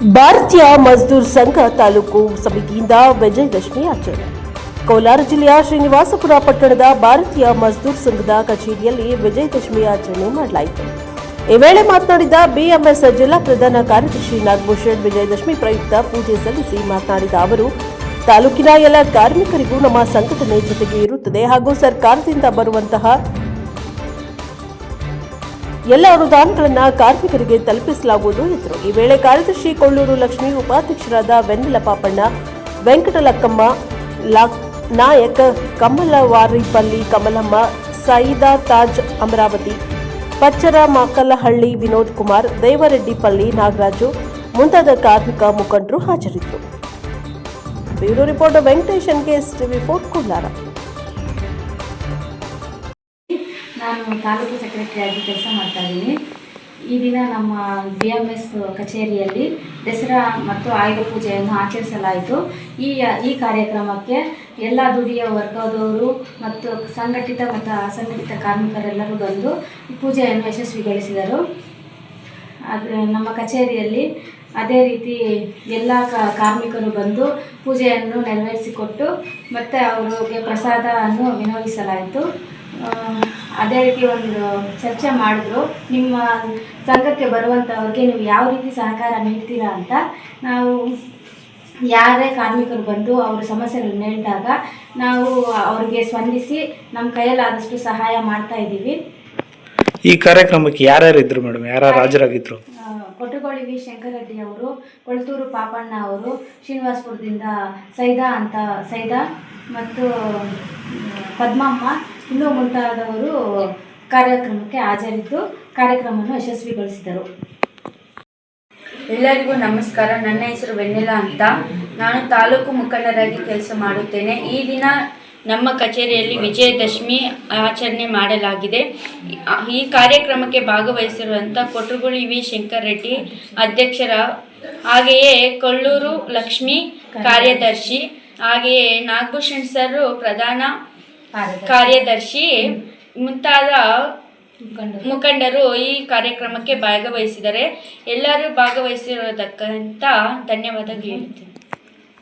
ಭಾರತೀಯ ಮಜ್ದೂರ್ ಸಂಘ ತಾಲೂಕು ಸಮಿತಿಯಿಂದ ವಿಜಯದಶಮಿ ಆಚರಣೆ. ಕೋಲಾರ ಜಿಲ್ಲೆಯ ಶ್ರೀನಿವಾಸಪುರ ಪಟ್ಟಣದ ಭಾರತೀಯ ಮಜ್ದೂರ್ ಸಂಘದ ಕಚೇರಿಯಲ್ಲಿ ವಿಜಯದಶಮಿ ಆಚರಣೆ ಮಾಡಲಾಯಿತು. ಈ ವೇಳೆ ಮಾತನಾಡಿದ ಬಿಎಂಎಸ್ ಜಿಲ್ಲಾ ಪ್ರಧಾನ ಕಾರ್ಯದರ್ಶಿ ನಾಗಭೂಷಣ್, ವಿಜಯದಶಮಿ ಪ್ರಯುಕ್ತ ಪೂಜೆ ಸಲ್ಲಿಸಿ ಮಾತನಾಡಿದ ಅವರು, ತಾಲೂಕಿನ ಎಲ್ಲ ಕಾರ್ಮಿಕರಿಗೂ ನಮ್ಮ ಸಂಘಟನೆ ಜೊತೆಗೆ ಇರುತ್ತದೆ ಹಾಗೂ ಸರ್ಕಾರದಿಂದ ಬರುವಂತಹ ಎಲ್ಲ ಅನುದಾನಗಳನ್ನು ಕಾರ್ಮಿಕರಿಗೆ ತಲುಪಿಸಲಾಗುವುದು ಎಂದರು. ಈ ವೇಳೆ ಕಾರ್ಯದರ್ಶಿ ಕೊಳ್ಳೂರು ಲಕ್ಷ್ಮಿ ಉಪಾಧ್ಯಕ್ಷರಾದ ವೆನ್ನೆಲ ಪಾಪಣ್ಣ, ವೆಂಕಟಲಕ್ಕಮ್ಮ ನಾಯಕ್, ಕಮಲವಾರಿಪಲ್ಲಿ ಕಮಲಮ್ಮ, ಸೈದಾ ತಾಜ್ ಅಮರಾವತಿ ಪಚ್ಚರ ಮಾಕಲಹಳ್ಳಿ ವಿನೋದ್ ಕುಮಾರ್, ದೇವರೆಡ್ಡಿಪಲ್ಲಿ ನಾಗರಾಜು ಮುಂತಾದ ಕಾರ್ಮಿಕ ಮುಖಂಡರು ಹಾಜರಿದ್ದರು. Bureau reporter Venkateshan TV four, Kolar. ನಾನು ತಾಲೂಕು ಸೆಕ್ರೆಟರಿಯಾಗಿ ಕೆಲಸ ಮಾಡ್ತಾ ಇದ್ದೀನಿ. ಈ ದಿನ ನಮ್ಮ ಬಿ ಎಂ ಎಸ್ ಕಚೇರಿಯಲ್ಲಿ ದಸರಾ ಮತ್ತು ಆಯುಧ ಪೂಜೆಯನ್ನು ಆಚರಿಸಲಾಯಿತು. ಈ ಈ ಕಾರ್ಯಕ್ರಮಕ್ಕೆ ಎಲ್ಲ ದುಡಿಯ ವರ್ಗದವರು ಮತ್ತು ಸಂಘಟಿತ ಮತ್ತು ಅಸಂಘಟಿತ ಕಾರ್ಮಿಕರೆಲ್ಲರೂ ಬಂದು ಪೂಜೆಯನ್ನು ಯಶಸ್ವಿಗೊಳಿಸಿದರು. ಅದು ನಮ್ಮ ಕಚೇರಿಯಲ್ಲಿ ಅದೇ ರೀತಿ ಎಲ್ಲ ಕಾರ್ಮಿಕರು ಬಂದು ಪೂಜೆಯನ್ನು ನೆರವೇರಿಸಿಕೊಟ್ಟು ಮತ್ತು ಅವರಿಗೆ ಪ್ರಸಾದವನ್ನು ವಿನಿಯೋಗಿಸಲಾಯಿತು. ಅದೇ ರೀತಿ ಒಂದು ಚರ್ಚೆ ಮಾಡಿದ್ರು. ನಿಮ್ಮ ಸಂಘಕ್ಕೆ ಬರುವಂಥವ್ರಿಗೆ ನೀವು ಯಾವ ರೀತಿ ಸಹಕಾರ ನೀಡ್ತೀರಾ ಅಂತ ನಾವು ಯಾರೇ ಕಾರ್ಮಿಕರು ಬಂದು ಅವ್ರ ಸಮಸ್ಯೆಗಳನ್ನ ಹೇಳಿದಾಗ ನಾವು ಅವ್ರಿಗೆ ಸ್ಪಂದಿಸಿ ನಮ್ಮ ಕೈಯಲ್ಲಾದಷ್ಟು ಸಹಾಯ ಮಾಡ್ತಾ ಇದ್ದೀವಿ. ಈ ಕಾರ್ಯಕ್ರಮಕ್ಕೆ ಯಾರ್ಯಾರು ಇದ್ರು ಮೇಡಮ್? ಯಾರ್ಯಾರು ಹಾಜರಾಗಿದ್ರು? ಕೊಟ್ಟಗೋಳಿ ವಿ ಶಂಕರರೆಡ್ಡಿ ಅವರು ಕೊಳ್ತೂರು ಪಾಪಣ್ಣ ಅವರು ಶ್ರೀನಿವಾಸ್ಪುರದಿಂದ ಸೈದಾ ಅಂತ ಸೈದಾ ಮತ್ತು ಪದ್ಮಮ್ಮ ಇನ್ನೂ ಮುಂತಾದವರು ಕಾರ್ಯಕ್ರಮಕ್ಕೆ ಹಾಜರಿದ್ದು ಕಾರ್ಯಕ್ರಮವನ್ನು ಯಶಸ್ವಿಗೊಳಿಸಿದರು. ಎಲ್ಲರಿಗೂ ನಮಸ್ಕಾರ. ನನ್ನ ಹೆಸರು ವೆನ್ನೆಲ ಅಂತ. ನಾನು ತಾಲೂಕು ಮುಖಂಡರಾಗಿ ಕೆಲಸ ಮಾಡುತ್ತೇನೆ. ಈ ದಿನ ನಮ್ಮ ಕಚೇರಿಯಲ್ಲಿ ವಿಜಯದಶಮಿ ಆಚರಣೆ ಮಾಡಲಾಗಿದೆ. ಈ- ಕಾರ್ಯಕ್ರಮಕ್ಕೆ ಭಾಗವಹಿಸಿರುವಂಥ ಕೊಟ್ರುಗುಳಿ ವಿ. ಶಂಕರ್ ರೆಡ್ಡಿ ಅಧ್ಯಕ್ಷರ, ಹಾಗೆಯೇ ಕೊಳ್ಳೂರು ಲಕ್ಷ್ಮಿ ಕಾರ್ಯದರ್ಶಿ, ಹಾಗೆಯೇ ನಾಗಭೂಷಣ್ ಸರ್ ಪ್ರಧಾನ ಕಾರ್ಯದರ್ಶಿ. ಮುಂತಾದ ಮುಖಂಡರು. ಈ ಕಾರ್ಯಕ್ರಮಕ್ಕೆ ಭಾಗವಹಿಸಿದರೆ ಎಲ್ಲರೂ ಭಾಗವಹಿಸಿರೋದಕ್ಕಂತ ಧನ್ಯವಾದ ಹೇಳ್ತೀನಿ.